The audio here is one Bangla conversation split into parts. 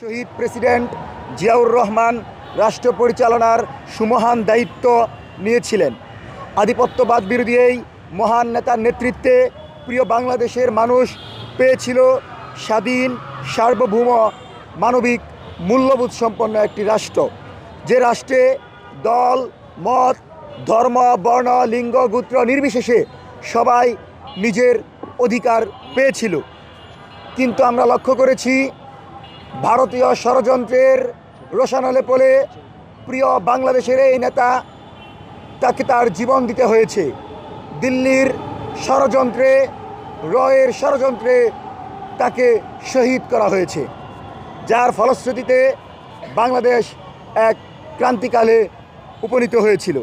শহীদ প্রেসিডেন্ট জিয়াউর রহমান রাষ্ট্র পরিচালনার সুমহান দায়িত্ব নিয়েছিলেন। আধিপত্যবাদ বিরোধী এই মহান নেতার নেতৃত্বে প্রিয় বাংলাদেশের মানুষ পেয়েছিল স্বাধীন, সার্বভৌম, মানবিক, মূল্যবোধ সম্পন্ন একটি রাষ্ট্র। যে রাষ্ট্রে দল, মত, ধর্ম, বর্ণ, লিঙ্গ, গোত্র নির্বিশেষে সবাই নিজের অধিকার পেয়েছিল। কিন্তু আমরা লক্ষ্য করেছি ভারতীয় ষড়যন্ত্রের রোশানলে পড়ে প্রিয় বাংলাদেশের এই নেতা, তাকে তার জীবন দিতে হয়েছে। দিল্লির ষড়যন্ত্রে, রয়ের ষড়যন্ত্রে তাকে শহীদ করা হয়েছে। যার ফলশ্রুতিতে বাংলাদেশ এক ক্রান্তিকালে উপনীত হয়েছিল।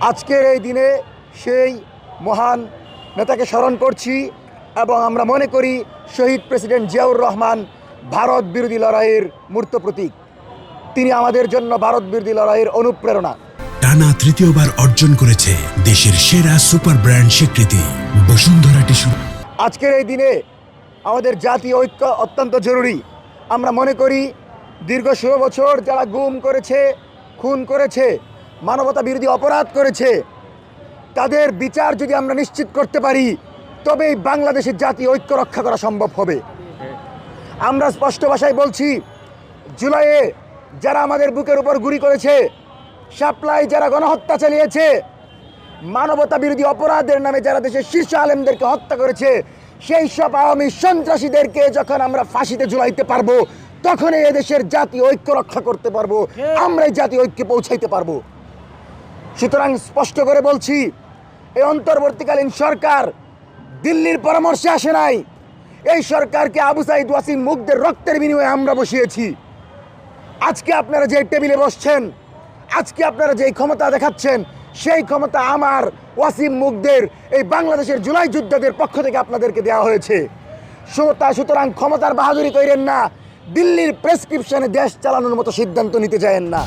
আজকের এই দিনে সেই মহান নেতাকে স্মরণ করছি এবং আমরা মনে করি শহীদ প্রেসিডেন্ট জিয়াউর রহমান ভারত বিরোধী লড়াইয়ের মূর্ত প্রতীক। তিনি আমাদের জন্য ভারত বিরোধী লড়াইয়ের অনুপ্রেরণা। টানা তৃতীয়বার অর্জন করেছে দেশের সেরা সুপার ব্র্যান্ড স্বীকৃতি বসুন্ধরা টিস্যু। আজকের এই দিনে আমাদের জাতীয় ঐক্য অত্যন্ত জরুরি। আমরা মনে করি দীর্ঘ ষোলো বছর যারা গুম করেছে খুন করেছে মানবতা বিরোধী অপরাধ করেছে তাদের বিচার যদি আমরা নিশ্চিত করতে পারি তবেই বাংলাদেশের জাতীয় ঐক্য রক্ষা করা সম্ভব হবে। আমরা স্পষ্ট ভাষায় বলছি জুলাইয়ে যারা আমাদের বুকের উপর গুলি করেছে সাপ্লাই যারা গণহত্যা চালিয়েছে মানবতা বিরোধী অপরাধের নামে যারা দেশের শীর্ষ আলেমদেরকে হত্যা করেছে সেই সব আওয়ামী সন্ত্রাসীদেরকে যখন আমরা ফাঁসিতে ঝুলাইতে পারব তখনই এদেশের জাতীয় ঐক্য রক্ষা করতে পারব আমরা এই জাতীয় ঐক্যে পৌঁছাইতে পারব। সুতরাং স্পষ্ট করে বলছি এই অন্তর্বর্তীকালীন সরকার দিল্লির পরামর্শে আসে নাই এই সরকারকে আবু সাইদ ওয়াসিম মুগ্ধের রক্তের বিনিময়ে আমরা বসিয়েছি। আজকে আপনারা যে টেবিলে বসছেন, আজকে আপনারা যেই ক্ষমতা দেখাচ্ছেন, সেই ক্ষমতা আমার ওয়াসিম মুগ্ধের এই বাংলাদেশের জুলাই যুদ্ধদের পক্ষ থেকে আপনাদেরকে দেওয়া হয়েছে। সুতা সুতরাং ক্ষমতার বাহাদুরি করেন না, দিল্লির প্রেসক্রিপশনে দেশ চালানোর মতো সিদ্ধান্ত নিতে যায়েন না।